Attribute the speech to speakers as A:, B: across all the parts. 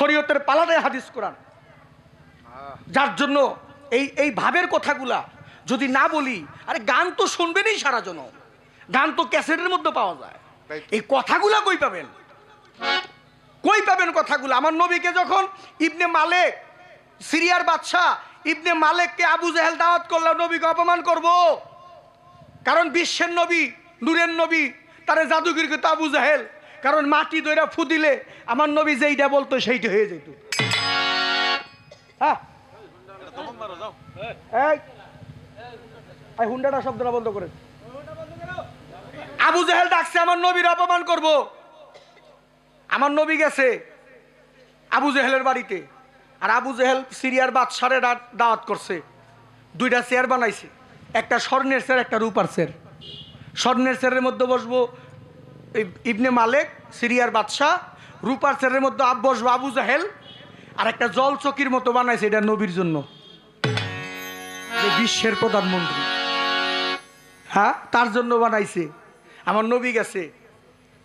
A: শরীয়তের পালাটাই হাদিস কোরআন। যার জন্য এই এই ভাবের কথাগুলা যদি না বলি আরে গান তো শুনবেনই সারা জন গান তো ক্যাসেটের মধ্যে পাওয়া যায়। এই কথাগুলা কই পাবেন? কই পাবেন কথাগুলো? আমার নবীকে যখন ইবনে মালেক সিরিয়ার বাদশাহ ইবনে মালেককে আবু জাহেল দাওয়াত করল নবীকে অপমান করব। কারণ বিশ্বের নবী নূরের নবী তারে জাদুগির তো আবু জাহেল কারণ মাটি দইরা ফুদিলে আমার নবী যেইটা বলতো সেইটা হয়ে যেত। হ্যাঁ? হুন্ডাটা শব্দটা বন্ধ করে আবু জাহেল ডাকছে, আমার নবীর অপমান করব। আমার নবী গেছে আবু জেহেলের বাড়িতে, আর আবু জেহেল সিরিয়ার বাদশারে দাওয়াত করছে। দুইটা চেয়ার বানাইছে, একটা স্বর্ণের চেয়ার, একটা রূপার চেয়ার। স্বর্ণের চেয়ারের মধ্যে বসবো ইবনে মালেক, সিরিয়ার বাদশাহ, রূপার চেয়ারের মধ্যে আব বসবো আবু জাহেল, আর একটা জল চকির মতো বানাইছে এটা নবীর জন্য। বিশ্বের প্রধানমন্ত্রী। হ্যাঁ তার জন্য বানাইছে। আমার নবী গেছে।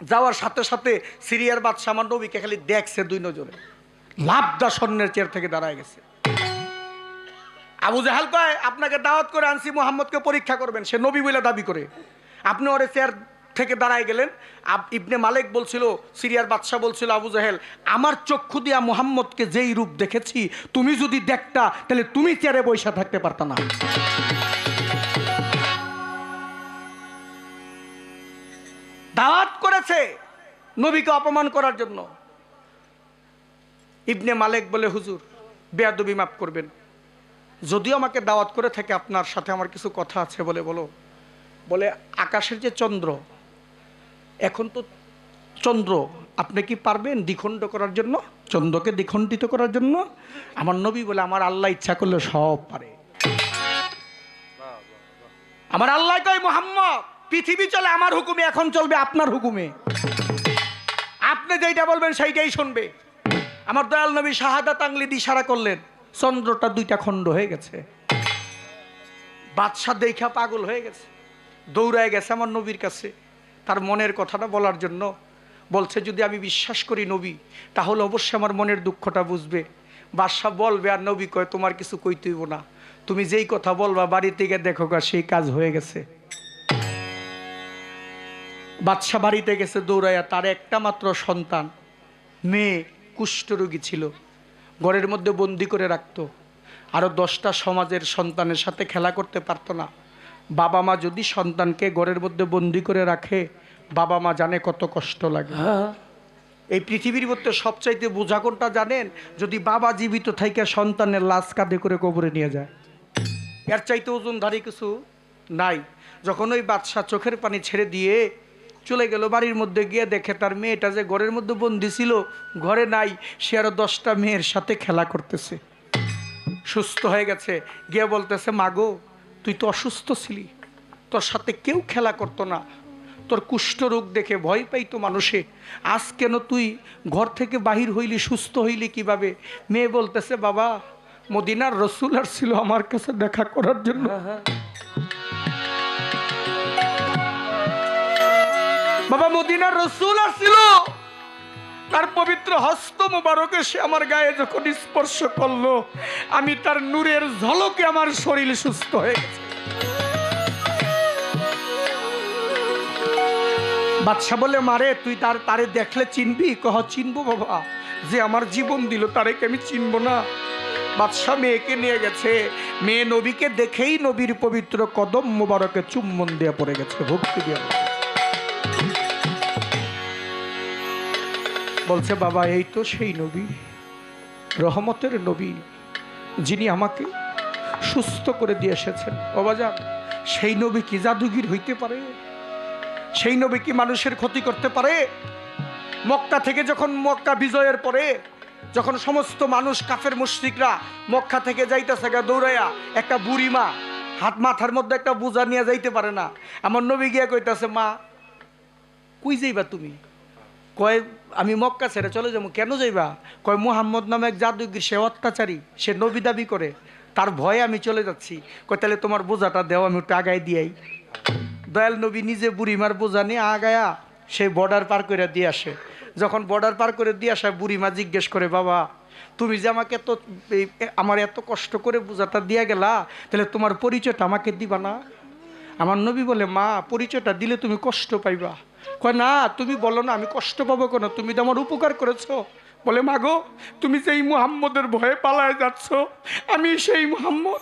A: যাওয়ার সাথে সাথে সিরিয়ার বাদশাহ আমার নবীকে খালি দেখছে দুই নজরে। লাভদা স্বর্ণের চেয়ার থেকে দাঁড়ায় গেছে। আবু জাহাল কয়, আপনাকে দাওয়াত করে আনছি, মোহাম্মদকে পরীক্ষা করবেন। সে নবী বলে দাবি করে। আপনি ওরে চেয়ার থেকে দাঁড়ায় গেলেন। আব- ইবনে মালিক বলছিল, সিরিয়ার বাদশাহ বলছিল, আবু জাহেল, আমার চক্ষু দিয়া মোহাম্মদকে যেই রূপ দেখেছি, তুমি যদি দেখতা, তাহলে তুমি চেয়ারে বৈশা থাকতে পারতা না। দাওয়াত করেছে নবীকে অপমান করার জন্য। ইবনে মালেক বলে, হুজুর, বেয়াদবি মাফ করবেন। যদিও আমাকে দাওয়াত করে থাকে, আপনার সাথে আমার কিছু কথা আছে বলে বলো। বলে, আকাশের যে চন্দ্র এখন তো চন্দ্র, আপনি কি পারবেন দ্বিখণ্ড করার জন্য? চন্দ্রকে দ্বিখণ্ডিত করার জন্য? আমার নবী বলে, আমার আল্লাহ ইচ্ছা করলে সব পারে। আমার আল্লাহ কয়, মোহাম্মদ, পৃথিবী চলে, আমার হুকুমে, এখন চলবে আপনার হুকুমে। আপনি যেইটা বলবেন সেইটাই শুনবে। আমার দয়াল নবী শাহাদা আংলি দিশারা করলেন, চন্দ্রটা দুইটা খণ্ড হয়ে গেছে। বাদশাহ দেখা পাগল হয়ে গেছে, দৌড়ায় গেছে আমার নবীর কাছে। তার মনের কথাটা বলার জন্য বলছে, যদি আমি বিশ্বাস করি নবী, তাহলে অবশ্যই আমার মনের দুঃখটা বুঝবে। বাদশাহ বলবে, আর নবী কয়, তোমার কিছু কইতেইব না। তুমি যেই কথা বলবা বাড়িতে গিয়ে দেখো গা, সেই কাজ হয়ে গেছে। বাদশাহ বাড়িতে গেছে দৌড়াইয়া, তার একটা মাত্র সন্তান, মেয়ে, কুষ্ঠরোগী ছিল। ঘরের মধ্যে বন্দি করে রাখত। আরও দশটা সমাজের সন্তানের সাথে খেলা করতে পারতো না। বাবা মা যদি সন্তানকে ঘরের মধ্যে বন্দি করে রাখে বাবা মা জানে কত কষ্ট লাগে। এই পৃথিবীর মধ্যে সবচাইতে বোঝা কোনটা জানেন? যদি বাবা জীবিত থাইকে সন্তানের লাশ কাঁধে করে কবরে নিয়ে যায়। এর চাইতে ওজন ওজনধারী কিছু নাই। যখন ওই বাদশাহ চোখের পানি ছেড়ে দিয়ে চলে গেল বাড়ির মধ্যে গিয়ে দেখে তার মেয়েটা যে ঘরের মধ্যে বন্দি ছিল ঘরে নাই সে আরও দশটা মেয়ের সাথে খেলা করতেছে। সুস্থ হয়ে গেছে। গিয়ে বলতেছে মাগো তুই তো অসুস্থ ছিলি। তোর সাথে কেউ খেলা করতো না। তোর কুষ্ঠ রোগ দেখে ভয় পাইতো মানুষে। আজ কেন তুই ঘর থেকে বাহির হইলি সুস্থ হইলি কীভাবে? মেয়ে বলতেছে বাবা মদিনার রসুল আর ছিল আমার কাছে দেখা করার জন্য। বাবা মদিনার রসুল আসছিল। তার পবিত্র হস্ত মোবারকে সে আমার গায়ে যখন স্পর্শ করল, আমি তার নূরের ঝলকে আমার শরীর সুস্থ হয়ে গেছে। বাদশা বলে, মারে, তুই তার, তারে দেখলে চিনবি? কহ, চিনবো বাবা, যে আমার জীবন দিল তারে আমি চিনবো না? বাদশাহ মেয়েকে নিয়ে গেছে। মেয়ে নবীকে দেখেই নবীর পবিত্র কদম মোবারকে চুম্বন দিয়ে পড়ে গেছে, ভক্তি দিয়ে বলছে, বাবা, এই তো সেই নবী, রহমতের নবী, যিনি আমাকে সুস্থ করে দিয়ে এসেছেন। বাবা যান সেই নবী কি জাদুগির হইতে পারে? সেই নবী কি মানুষের ক্ষতি করতে পারে? মক্কা থেকে যখন মক্কা বিজয়ের পরে, যখন সমস্ত মানুষ কাফের মুশরিকরা মক্কা থেকে যাইতেছে গা দৌড়াইয়া, একটা বুড়ি মা হাত মাথার মধ্যে একটা বোঝা নিয়ে যাইতে পারে না। আমার নবী গিয়া কইতাছে, মা, কুই যাইবা তুমি? কয়, আমি মক্কা ছেড়ে চলে যাব, কেন যাইবা? কয়, মুহাম্মদ নামে এক জাদুগির সে অত্যাচারী, সে নবী দাবি করে। তার ভয়ে আমি চলে যাচ্ছি। কয়, তাহলে তোমার বোঝাটা দেও, আমি একটু আগায় দিয়াই। দয়াল নবী নিজে বুড়িমার বোঝা নিয়ে আগায়া সেই বর্ডার পার করে দিয়ে আসে। যখন বর্ডার পার করে দিয়ে আসা বুড়িমা জিজ্ঞেস করে, বাবা, তুমি যে আমাকে এত আমার এত কষ্ট করে বোঝাটা দিয়া গেলা, তাহলে তোমার পরিচয়টা আমাকে দিবা না? আমার নবী বলে, মা, পরিচয়টা দিলে তুমি কষ্ট পাইবা। কয়, না, তুমি বলো না, আমি কষ্ট পাবো কেন? তুমি তো আমার উপকার করেছ। বলে মাগো তুমি সেই মুহাম্মদের ভয়ে পালায় যাচ্ছ, আমি সেই মুহাম্মদ।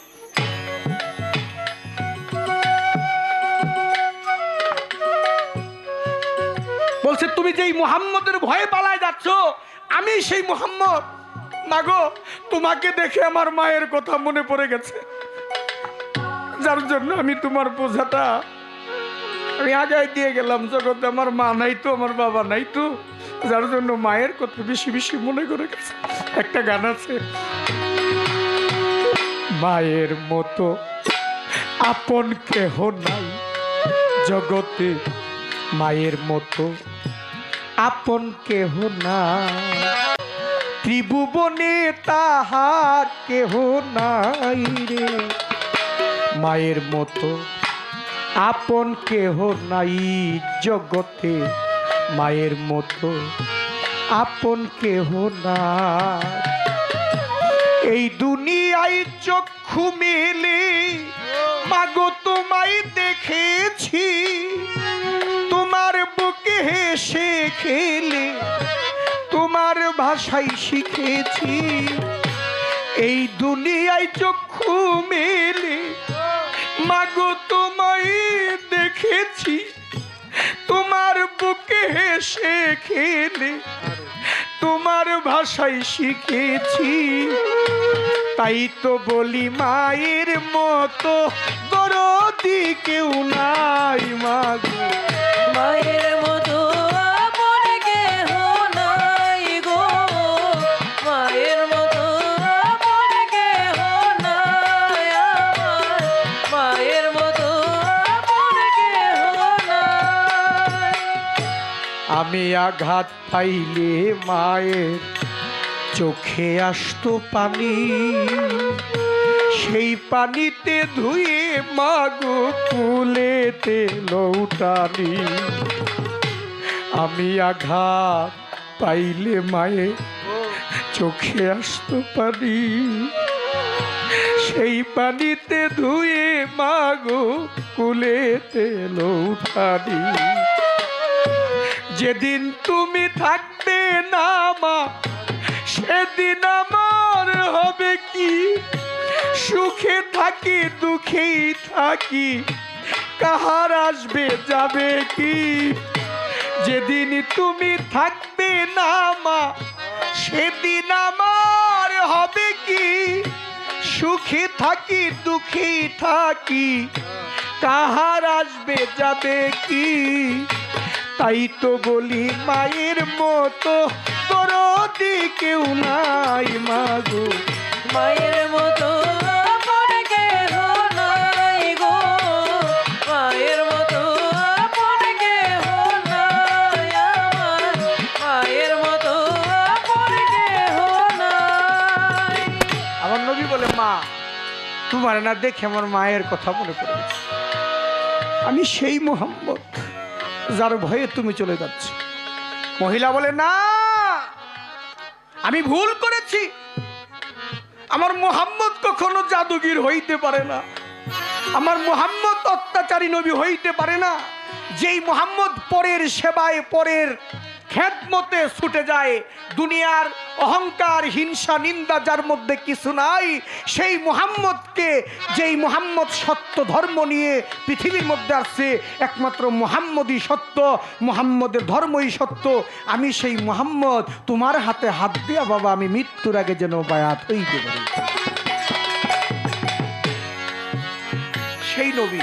A: বলছে, তুমি যেই মুহাম্মদের ভয়ে পালায় যাচ্ছ, আমি সেই মুহাম্মদ। মাগো তোমাকে দেখে আমার মায়ের কথা মনে পড়ে গেছে। যার জন্য আমি তোমার বোঝাটা আমি আগায় দিয়ে গেলাম, জগতে আমার মা নাই তো, আমার বাবা নাই তো, যার জন্য মায়ের কথা বেশি বেশি মনে করে গেছে। একটা গান আছে, মায়ের মতো আপন কেহ নাই জগতে, মায়ের মতো আপন কেহ না ত্রিভুবনে তাহার কেহ নাই রে। মায়ের মতো। আপন কেহ নাই জগতে মায়ের মতো। আপন কেহ না এই দুনিয়ায় চক্ষু মেলে, মাগো তোমায় দেখেছি। তোমার বুকে হেসে খেলে, তোমার ভাষাই শিখেছি। এই দুনিয়ায় চক্ষু মেলে মাগো, তোমায় দেখেছি। তোমার বুকে হেসে খেলে, তোমার ভাষায় শিখেছি। তাই তো বলি মায়ের মতো গরদি কেউ নাই মাগো।
B: মায়ের মতো
A: আমি আঘাত পাইলে মায়ের চোখে আসতো পানি। সেই পানিতে ধুয়ে মাগো কুলেতে লৌটানি। আমি আঘাত পাইলে মায়ের চোখে আসতো পানি। সেই পানিতে ধুয়ে মাগো কুলেতে লৌটানি। যেদিন তুমি থাকবে না মা, সেদিন আমার হবে কি? সুখে থাকি দুঃখেই থাকি, কাহার আসবে, যাবে কি? যেদিন তুমি থাকবে না মা, সেদিন আমার হবে কি? সুখে থাকি, দুঃখে থাকি, কাহার আসবে, যাবে কি? তাই তো বলি মায়ের মতো দরদি কেউ নাই মাগো।
B: মায়ের মতো
A: তোমার না দেখে আমার মায়ের কথা মনে পড়ে আমি সেই মোহাম্মদ। যার ভয়ে তুমি চলে যাচ্ছ। মহিলা বলে, না, আমি ভুল করেছি। আমার মোহাম্মদ কখনো জাদুগির হইতে পারে না। আমার মোহাম্মদ অত্যাচারী নবী হইতে পারে না। যেই মোহাম্মদ পরের সেবায়, পরের খেদমতে ছুটে যায়, দুনিয়ার অহংকার, হিংসা, নিন্দা যার মধ্যে কিছু নাই, সেই মুহাম্মদকে, যেই মুহাম্মদ সত্য ধর্ম নিয়ে পৃথিবীর মধ্যে আসছে, একমাত্র মুহাম্মদই সত্য, মুহাম্মদের ধর্মই সত্য। আমি সেই মুহাম্মদ, তোমার হাতে হাত দিয়া বাবা, আমি মৃত্যুর আগে যেন বায়াত হইতে পারি। সেই নবী